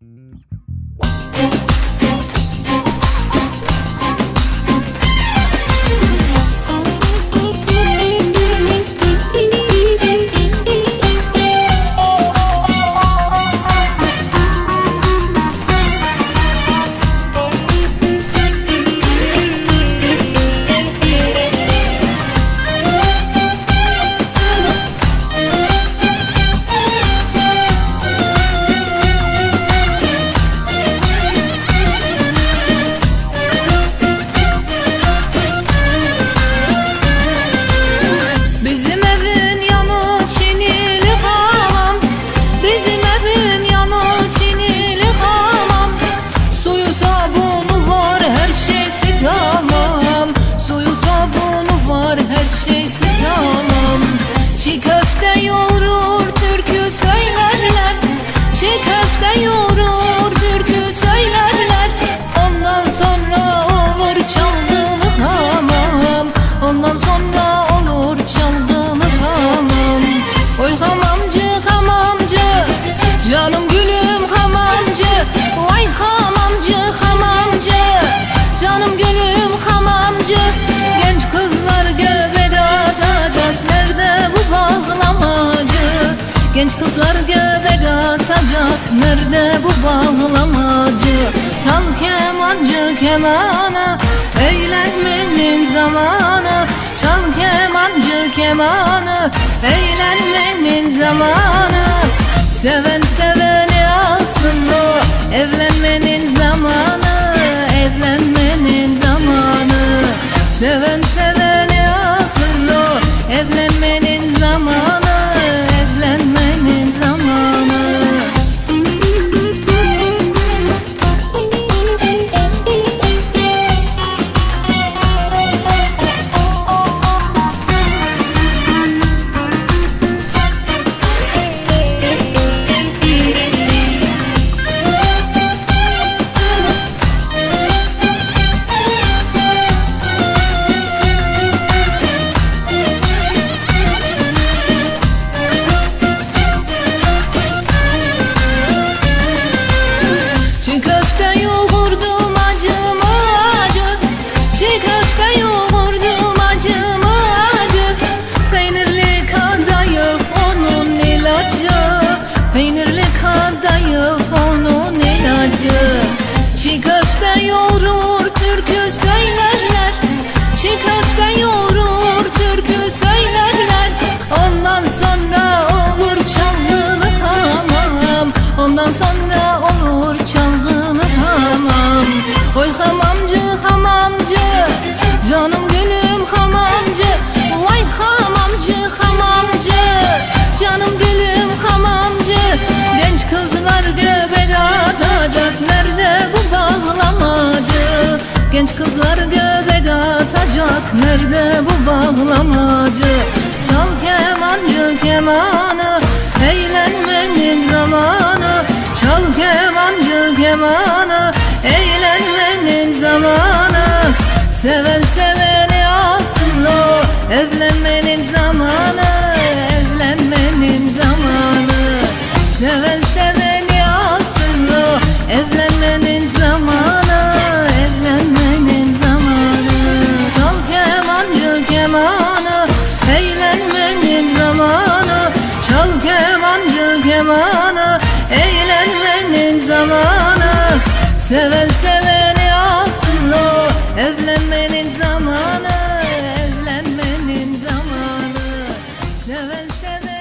Bye. Çiğ köfte yoğurur türkü söylerler. Çiğ köfte yoğurur türkü söylerler. Ondan sonra olur çalgılı hamam. Ondan sonra olur çalgılı hamam. Oy hamamcı hamamcı Canım Genç kızlar göbek atacak. Nerede bu bağlamacı? Çal kemancı kemanı Eğlenmenin zamanı. Çal kemancı kemanı Eğlenmenin zamanı. Seven seveni ilacı Peynirli kadayıf onun ilacı. Çiğ köfte yoğurur türkü söylerler. Çiğ köfte yoğurur türkü söylerler. Ondan sonra olur çalgılı hamam. Ondan sonra atacak Nerede bu bağlamacı? Genç kızlar göbek atacak. Nerede bu bağlamacı? Çal kemancı kemanı. Eğlenmenin zamanı. Çal kemancı kemanı. Eğlenmenin zamanı. Seven seveni Zamanı Çal kemancı kemanı Eğlenmenin zamanı. Seven seveni alsın o Evlenmenin zamanı Evlenmenin zamanı. Seven seveni